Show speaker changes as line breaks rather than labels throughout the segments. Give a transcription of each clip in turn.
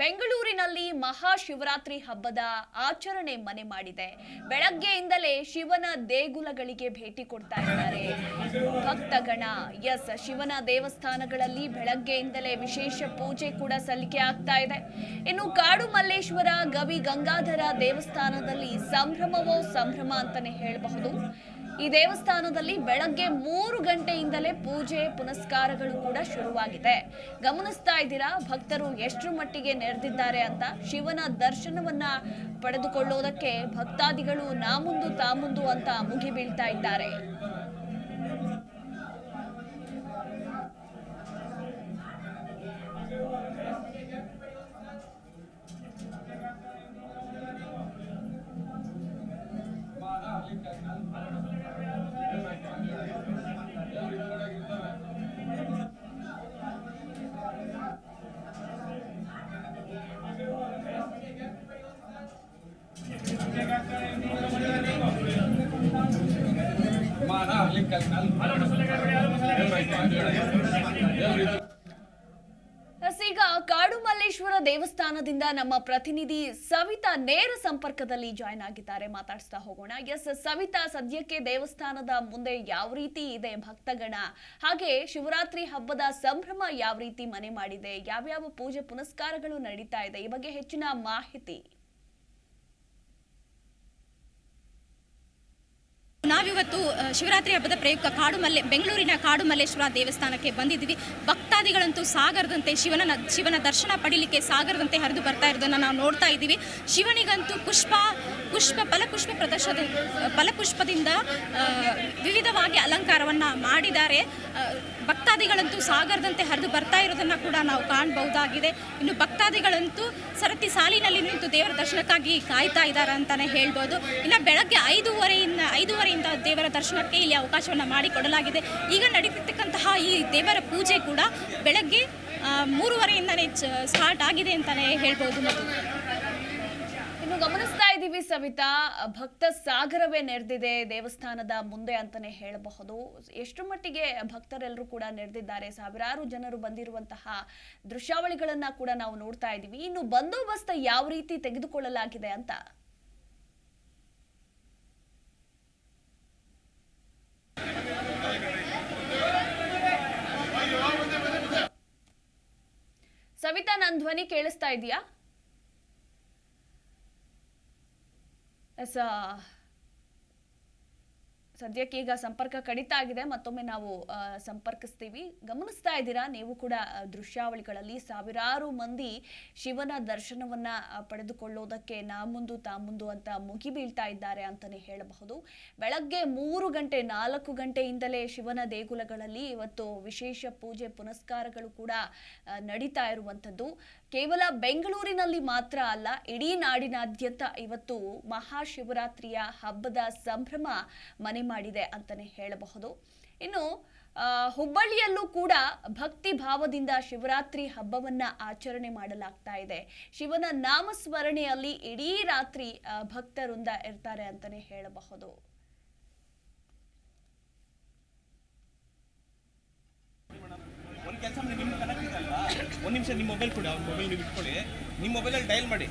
ಬೆಂಗಳೂರಿನಲ್ಲಿ ಮಹಾಶಿವರಾತ್ರಿ ಹಬ್ಬದ ಆಚರಣೆ ಮನೆ ಮಾಡಿದೆ. ಬೆಳಗ್ಗೆಯಿಂದಲೇ ಶಿವನ ದೇಗುಲಗಳಿಗೆ ಭೇಟಿ ಕೊಡ್ತಾ ಇದ್ದಾರೆ. ಭಕ್ತಗಣ, ಎಸ್, ಶಿವನ ದೇವಸ್ಥಾನಗಳಲ್ಲಿ ಬೆಳಗ್ಗೆಯಿಂದಲೇ ವಿಶೇಷ ಪೂಜೆ ಕೂಡ ಸಲ್ಲಿಕೆ ಆಗ್ತಾ ಇದೆ. ಇನ್ನು ಕಾಡು ಮಲ್ಲೇಶ್ವರ, ಗವಿ ಗಂಗಾಧರ ದೇವಸ್ಥಾನದಲ್ಲಿ ಸಂಭ್ರಮವೋ ಸಂಭ್ರಮ ಅಂತಾನೆ ಹೇಳಬಹುದು. ಈ ದೇವಸ್ಥಾನದಲ್ಲಿ ಬೆಳಗ್ಗೆ ಮೂರು ಗಂಟೆಯಿಂದಲೇ ಪೂಜೆ, ಪುನಸ್ಕಾರಗಳು ಕೂಡ ಶುರುವಾಗಿದೆ. ಗಮನಿಸ್ತಾ ಇದ್ದೀರಾ? ಭಕ್ತರು ಎಷ್ಟರ ಮಟ್ಟಿಗೆ ನೆರೆದಿದ್ದಾರೆ ಅಂತ? ಶಿವನ ದರ್ಶನವನ್ನ ಪಡೆದುಕೊಳ್ಳೋದಕ್ಕೆ ಭಕ್ತಾದಿಗಳು ನಾ ಮುಂದು ತಾ ಮುಂದು ಅಂತ ಮುಗಿಬೀಳ್ತಾ ಇದ್ದಾರೆ. ಈಗ ಕಾಡು ಮಲ್ಲೇಶ್ವರ ದೇವಸ್ಥಾನದಿಂದ ನಮ್ಮ ಪ್ರತಿನಿಧಿ ಸವಿತಾ ನೇರ ಸಂಪರ್ಕದಲ್ಲಿ ಜಾಯ್ನ್ ಆಗಿದ್ದಾರೆ. ಮಾತಾಡಿಸ್ತಾ ಹೋಗೋಣ. ಎಸ್, ಸವಿತಾ, ಸದ್ಯಕ್ಕೆ ದೇವಸ್ಥಾನದ ಮುಂದೆ ಯಾವ ರೀತಿ ಇದೆ ಭಕ್ತಗಣ? ಹಾಗೆ ಶಿವರಾತ್ರಿ ಹಬ್ಬದ ಸಂಭ್ರಮ ಯಾವ ರೀತಿ ಮನೆ ಮಾಡಿದೆ? ಯಾವ್ಯಾವ ಪೂಜೆ ಪುನಸ್ಕಾರಗಳು ನಡೀತಾ ಇದೆ? ಈ ಬಗ್ಗೆ ಹೆಚ್ಚಿನ ಮಾಹಿತಿ
ನಾವಿವತ್ತು ಶಿವರಾತ್ರಿ ಹಬ್ಬದ ಪ್ರಯುಕ್ತ ಕಾಡು ಮಲ್ಲೆ ಬೆಂಗಳೂರಿನ ಕಾಡು ಮಲ್ಲೇಶ್ವರ ದೇವಸ್ಥಾನಕ್ಕೆ ಬಂದಿದ್ದೀವಿ. ಭಕ್ತಾದಿಗಳಂತೂ ಸಾಗರದಂತೆ ಶಿವನ ಶಿವನ ದರ್ಶನ ಪಡೀಲಿಕ್ಕೆ ಸಾಗರದಂತೆ ಹರಿದು ಬರ್ತಾ ಇರೋದನ್ನು ನಾವು ನೋಡ್ತಾ ಇದ್ದೀವಿ. ಶಿವನಿಗಂತೂ ಪುಷ್ಪ ಪುಷ್ಪ, ಫಲಪುಷ್ಪ ಪ್ರದರ್ಶನ, ಫಲಪುಷ್ಪದಿಂದ ವಿವಿಧವಾಗಿ ಅಲಂಕಾರವನ್ನು ಮಾಡಿದ್ದಾರೆ. ಭಕ್ತಾದಿಗಳಂತೂ ಸಾಗರದಂತೆ ಹರಿದು ಬರ್ತಾ ಇರೋದನ್ನು ಕೂಡ ನಾವು ಕಾಣಬಹುದಾಗಿದೆ. ಇನ್ನು ಭಕ್ತಾದಿಗಳಂತೂ ಸರತಿ ಸಾಲಿನಲ್ಲಿ ನಿಂತು ದೇವರ ದರ್ಶನಕ್ಕಾಗಿ ಕಾಯ್ತಾ ಇದ್ದಾರೆ ಅಂತಲೇ ಹೇಳ್ಬೋದು. ಇನ್ನು ಬೆಳಗ್ಗೆ ಐದೂವರೆಯಿಂದ ದೇವರ ದರ್ಶನಕ್ಕೆ ಇಲ್ಲಿ ಅವಕಾಶವನ್ನು ಮಾಡಿಕೊಡಲಾಗಿದೆ. ಈಗ ನಡೀತಿರ್ತಕ್ಕಂತಹ ಈ ದೇವರ ಪೂಜೆ ಕೂಡ ಬೆಳಗ್ಗೆ ಮೂರುವರೆಯಿಂದನೇ ಸ್ಟಾರ್ಟ್ ಆಗಿದೆ ಅಂತಾನೆ ಹೇಳ್ಬೋದು.
ಇನ್ನು ಗಮನಿಸ್ತಾ ಇದ್ದೀವಿ ಸವಿತಾ, ಭಕ್ತ ಸಾಗರವೇ ನೆರೆದಿದೆ ದೇವಸ್ಥಾನದ ಮುಂದೆ ಅಂತಾನೆ ಹೇಳಬಹುದು. ಎಷ್ಟು ಮಟ್ಟಿಗೆ ಭಕ್ತರೆಲ್ಲರೂ ಕೂಡ ನೆರೆದಿದ್ದಾರೆ, ಸಾವಿರಾರು ಜನರು ಬಂದಿರುವಂತಹ ದೃಶ್ಯಾವಳಿಗಳನ್ನ ಕೂಡ ನಾವು ನೋಡ್ತಾ ಇದ್ದೀವಿ. ಇನ್ನು ಬಂದೋಬಸ್ತ್ ಯಾವ ರೀತಿ ತೆಗೆದುಕೊಳ್ಳಲಾಗಿದೆ ಅಂತ? ಸವಿತಾ ನನ್ನ ಧ್ವನಿ ಕೇಳಿಸ್ತಾ ಇದೆಯಾ ಎಸ್ ಸದ್ಯಕ್ಕೆ ಈಗ ಸಂಪರ್ಕ ಕಡಿತ ಆಗಿದೆ. ಮತ್ತೊಮ್ಮೆ ನಾವು ಸಂಪರ್ಕಿಸ್ತೀವಿ. ಗಮನಿಸ್ತಾ ಇದ್ದೀರಾ? ನೀವು ಕೂಡ ದೃಶ್ಯಾವಳಿಗಳಲ್ಲಿ ಸಾವಿರಾರು ಮಂದಿ ಶಿವನ ದರ್ಶನವನ್ನ ಪಡೆದುಕೊಳ್ಳೋದಕ್ಕೆ ನಾ ಮುಂದು ತಾ ಮುಂದು ಅಂತ ಮುಗಿಬೀಳ್ತಾ ಇದ್ದಾರೆ ಅಂತಾನೆ ಹೇಳಬಹುದು. ಬೆಳಗ್ಗೆ ಮೂರು ಗಂಟೆ ನಾಲ್ಕು ಗಂಟೆಯಿಂದಲೇ ಶಿವನ ದೇಗುಲಗಳಲ್ಲಿ ಇವತ್ತು ವಿಶೇಷ ಪೂಜೆ ಪುನಸ್ಕಾರಗಳು ಕೂಡ ನಡೀತಾ ಇರುವಂಥದ್ದು. ಕೇವಲ ಬೆಂಗಳೂರಿನಲ್ಲಿ ಮಾತ್ರ ಅಲ್ಲ, ಇಡೀ ನಾಡಿನಾದ್ಯಂತ ಇವತ್ತು ಮಹಾಶಿವರಾತ್ರಿಯ ಹಬ್ಬದ ಸಂಭ್ರಮ ಮನೆ ಮಾಡಿದೆ ಅಂತಾನೆ ಹೇಳಬಹುದು. ಇನ್ನು ಹುಬ್ಬಳ್ಳಿಯಲ್ಲೂ ಕೂಡ ಭಕ್ತಿ ಭಾವದಿಂದ ಶಿವರಾತ್ರಿ ಹಬ್ಬವನ್ನ ಆಚರಣೆ ಮಾಡಲಾಗ್ತಾ ಇದೆ. ಶಿವನ ನಾಮಸ್ಮರಣೆಯಲ್ಲಿ ಇಡೀ ರಾತ್ರಿ ಭಕ್ತರಿಂದ ಇರ್ತಾರೆ ಅಂತಲೇ ಹೇಳಬಹುದು
ಒಂದು ಕೆಲಸ ಮಾಡಿ ನಿಮ್ಮ ಕನೆಕ್ಟ್ ಇದೆ ಅಲ್ವಾ ಒಂದು ನಿಮಿಷ ನಿಮ್ಮ ಮೊಬೈಲ್ ಕೊಡಿ ಅವ್ರ ಮೊಬೈಲ್ ನೀವು ಇಟ್ಕೊಳ್ಳಿ. ನಿಮ್ಮ ಮೊಬೈಲಲ್ಲಿ ಡಯಲ್ ಮಾಡಿ.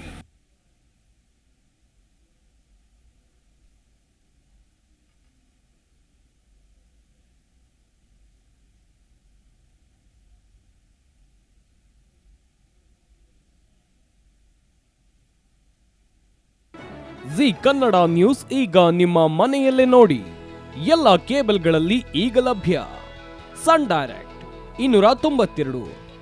ಜಿ ಕನ್ನಡ ನ್ಯೂಸ್ ಈಗ ನಿಮ್ಮ ಮನೆಯಲ್ಲೇ ನೋಡಿ. ಎಲ್ಲ ಕೇಬಲ್ಗಳಲ್ಲಿ ಈಗ ಲಭ್ಯ. ಸನ್ ಡೈರೆಕ್ಟ್, ಇನ್ನೂರ ತೊಂಬತ್ತೆರಡು.